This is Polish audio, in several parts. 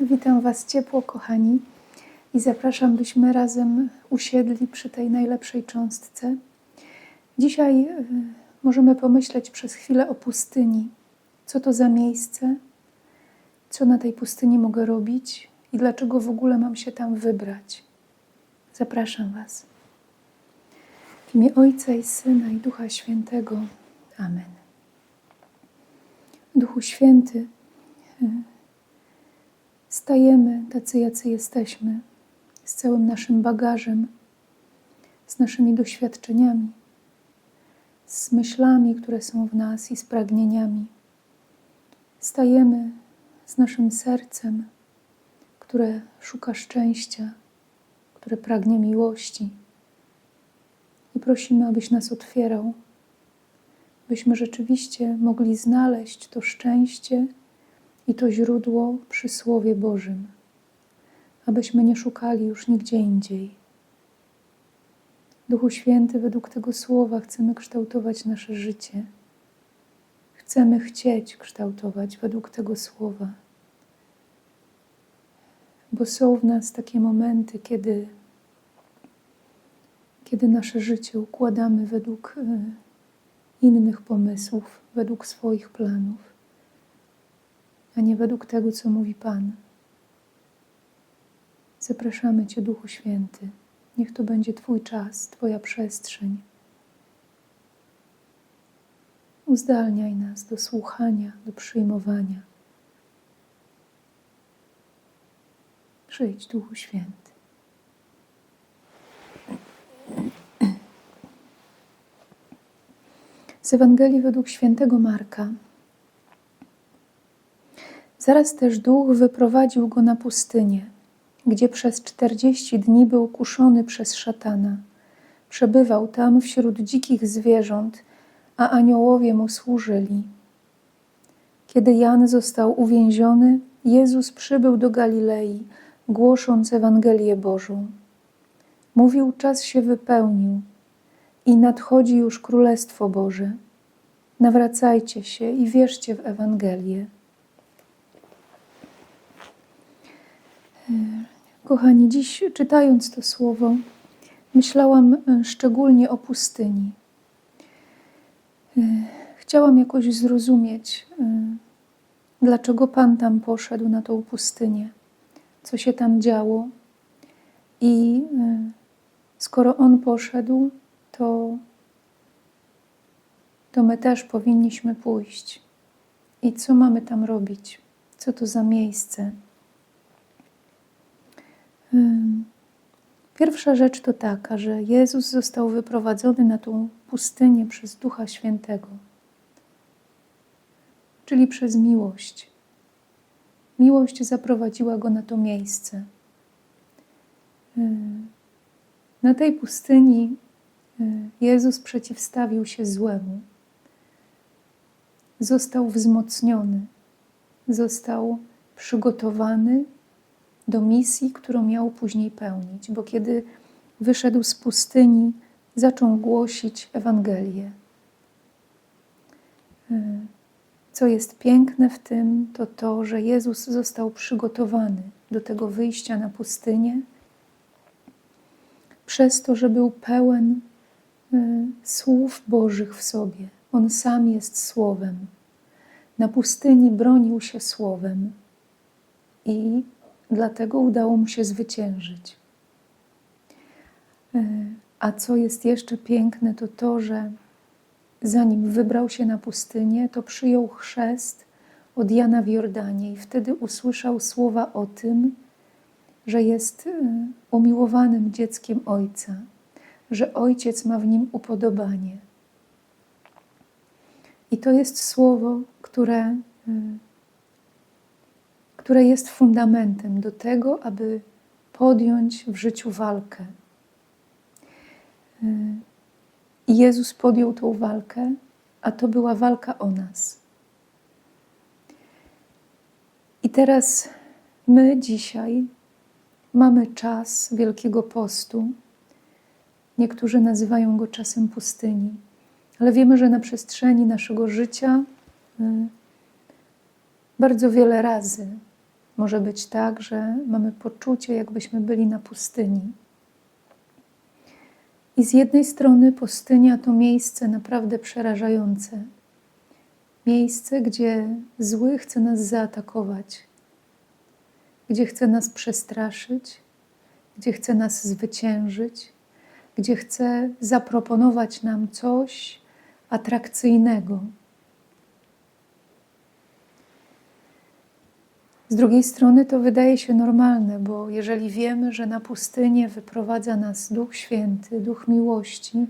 Witam Was ciepło, kochani, i zapraszam, byśmy razem usiedli przy tej najlepszej cząstce. Dzisiaj y, możemy pomyśleć przez chwilę o pustyni. Co to za miejsce? Co na tej pustyni mogę robić i dlaczego w ogóle mam się tam wybrać? Zapraszam Was. W imię Ojca i Syna i Ducha Świętego. Amen. Duchu Święty, y, stajemy tacy, jacy jesteśmy, z całym naszym bagażem, z naszymi doświadczeniami, z myślami, które są w nas i z pragnieniami. Stajemy z naszym sercem, które szuka szczęścia, które pragnie miłości. I prosimy, abyś nas otwierał, byśmy rzeczywiście mogli znaleźć to szczęście i to źródło przy Słowie Bożym, abyśmy nie szukali już nigdzie indziej. Duchu Święty, według tego Słowa chcemy kształtować nasze życie. Chcemy chcieć kształtować według tego Słowa. Bo są w nas takie momenty, kiedy, kiedy nasze życie układamy według y, innych pomysłów, według swoich planów a nie według tego, co mówi Pan. Zapraszamy Cię, Duchu Święty. Niech to będzie Twój czas, Twoja przestrzeń. Uzdalniaj nas do słuchania, do przyjmowania. Przyjdź, Duchu Święty. Z Ewangelii według świętego Marka. Zaraz też duch wyprowadził go na pustynię, gdzie przez czterdzieści dni był kuszony przez szatana. Przebywał tam wśród dzikich zwierząt, a aniołowie mu służyli. Kiedy Jan został uwięziony, Jezus przybył do Galilei, głosząc Ewangelię Bożą. Mówił, czas się wypełnił i nadchodzi już Królestwo Boże. Nawracajcie się i wierzcie w Ewangelię. Kochani, dziś czytając to słowo, myślałam e, szczególnie o pustyni. E, chciałam jakoś zrozumieć, e, dlaczego Pan tam poszedł na tą pustynię, co się tam działo. I skoro On poszedł, to, to my też powinniśmy pójść. I co mamy tam robić? Co to za miejsce? Pierwsza rzecz to taka, że Jezus został wyprowadzony na tą pustynię przez Ducha Świętego, czyli przez miłość. Miłość zaprowadziła go na to miejsce. Na tej pustyni Jezus przeciwstawił się złemu. Został wzmocniony, został przygotowany do misji, którą miał później pełnić, bo kiedy wyszedł z pustyni, zaczął głosić Ewangelię. E, co jest piękne w tym, to to, że Jezus został przygotowany do tego wyjścia na pustynię, przez to, że był pełen e, słów Bożych w sobie. On sam jest Słowem. Na pustyni bronił się Słowem i dlatego udało mu się zwyciężyć. E, a co jest jeszcze piękne, to to, że zanim wybrał się na pustynię, to przyjął chrzest od Jana w Jordanie i wtedy usłyszał słowa o tym, że jest e, umiłowanym dzieckiem Ojca, że Ojciec ma w nim upodobanie. I to jest słowo, które e, które jest fundamentem do tego, aby podjąć w życiu walkę. I Jezus podjął tą walkę, a to była walka o nas. I teraz my dzisiaj mamy czas Wielkiego Postu. Niektórzy nazywają go czasem pustyni, ale wiemy, że na przestrzeni naszego życia y, bardzo wiele razy Może być tak, że mamy poczucie, jakbyśmy byli na pustyni. I z jednej strony pustynia to miejsce naprawdę przerażające. Miejsce, gdzie zły chce nas zaatakować, gdzie chce nas przestraszyć, gdzie chce nas zwyciężyć, gdzie chce zaproponować nam coś atrakcyjnego. Z drugiej strony to wydaje się normalne, bo jeżeli wiemy, że na pustynię wyprowadza nas Duch Święty, Duch miłości,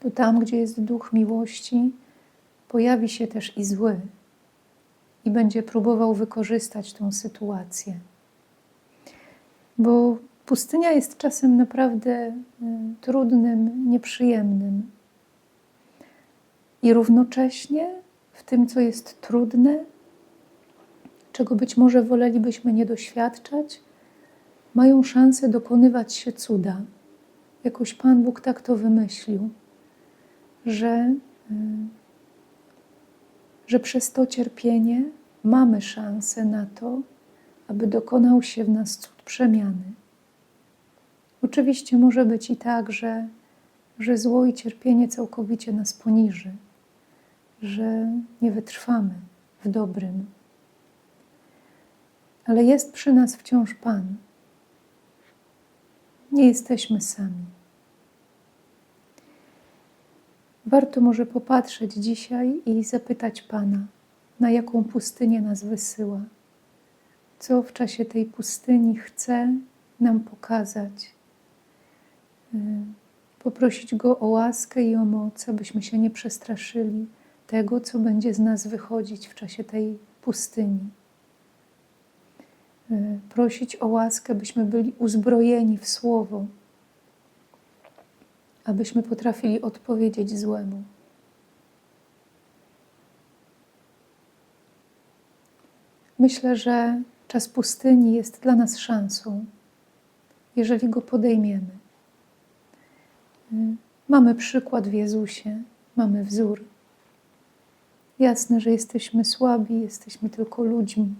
to tam, gdzie jest Duch miłości, pojawi się też i zły i będzie próbował wykorzystać tą sytuację. Bo pustynia jest czasem naprawdę y, trudnym, nieprzyjemnym. I równocześnie w tym, co jest trudne, czego być może wolelibyśmy nie doświadczać, mają szansę dokonywać się cuda. Jakoś Pan Bóg tak to wymyślił, że, y, że przez to cierpienie mamy szansę na to, aby dokonał się w nas cud przemiany. Oczywiście może być i tak, że, że zło i cierpienie całkowicie nas poniży, że nie wytrwamy w dobrym, ale jest przy nas wciąż Pan. Nie jesteśmy sami. Warto może popatrzeć dzisiaj i zapytać Pana, na jaką pustynię nas wysyła, co w czasie tej pustyni chce nam pokazać. Y, poprosić Go o łaskę i o moc, abyśmy się nie przestraszyli tego, co będzie z nas wychodzić w czasie tej pustyni. E, prosić o łaskę, byśmy byli uzbrojeni w słowo, abyśmy potrafili odpowiedzieć złemu. Myślę, że czas pustyni jest dla nas szansą, jeżeli go podejmiemy. E, mamy przykład w Jezusie, mamy wzór. Jasne, że jesteśmy słabi, jesteśmy tylko ludźmi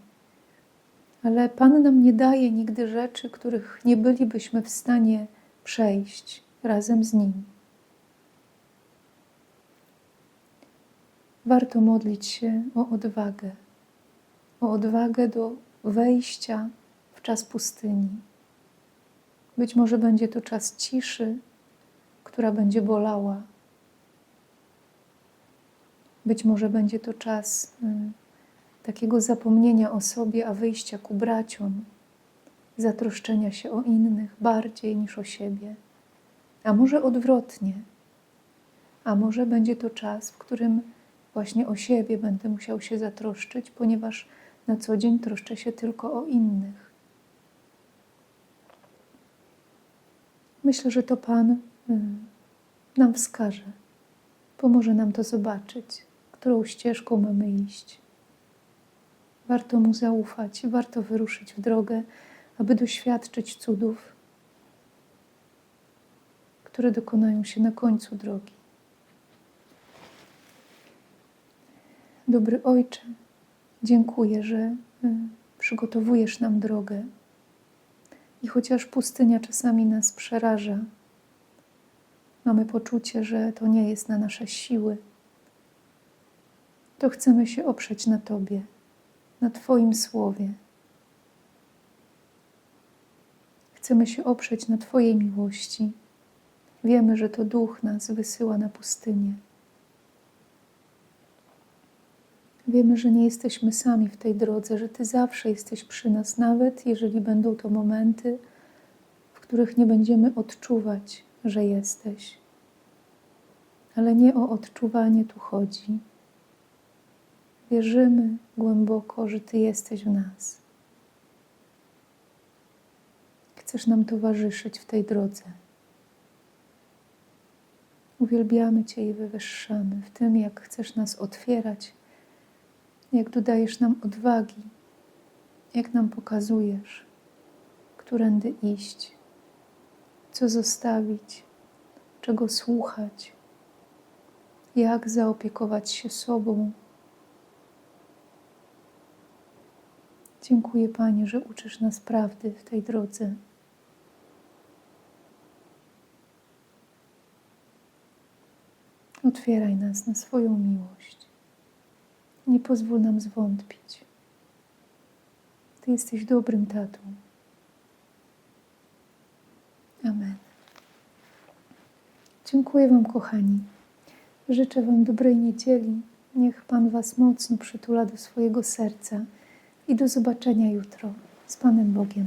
ale Pan nam nie daje nigdy rzeczy, których nie bylibyśmy w stanie przejść razem z Nim. Warto modlić się o odwagę, o odwagę do wejścia w czas pustyni. Być może będzie to czas ciszy, która będzie bolała. Być może będzie to czas y, takiego zapomnienia o sobie, a wyjścia ku braciom, zatroszczenia się o innych bardziej niż o siebie. A może odwrotnie, a może będzie to czas, w którym właśnie o siebie będę musiał się zatroszczyć, ponieważ na co dzień troszczę się tylko o innych. Myślę, że to Pan hmm, nam wskaże, pomoże nam to zobaczyć, którą ścieżką mamy iść. Warto mu zaufać, warto wyruszyć w drogę, aby doświadczyć cudów, które dokonają się na końcu drogi. Dobry Ojcze, dziękuję, że y, przygotowujesz nam drogę. I chociaż pustynia czasami nas przeraża, mamy poczucie, że to nie jest na nasze siły, to chcemy się oprzeć na Tobie na Twoim słowie. Chcemy się oprzeć na Twojej miłości. Wiemy, że to Duch nas wysyła na pustynię. Wiemy, że nie jesteśmy sami w tej drodze, że Ty zawsze jesteś przy nas, nawet jeżeli będą to momenty, w których nie będziemy odczuwać, że jesteś. Ale nie o odczuwanie tu chodzi Wierzymy głęboko, że Ty jesteś w nas. Chcesz nam towarzyszyć w tej drodze. Uwielbiamy Cię i wywyższamy w tym, jak chcesz nas otwierać, jak dodajesz nam odwagi, jak nam pokazujesz, którędy iść, co zostawić, czego słuchać, jak zaopiekować się sobą Dziękuję, Panie, że uczysz nas prawdy w tej drodze. Otwieraj nas na swoją miłość. Nie pozwól nam zwątpić. Ty jesteś dobrym tatą. Amen. Dziękuję Wam, kochani. Życzę Wam dobrej niedzieli. Niech Pan Was mocno przytula do swojego serca i do zobaczenia jutro z Panem Bogiem.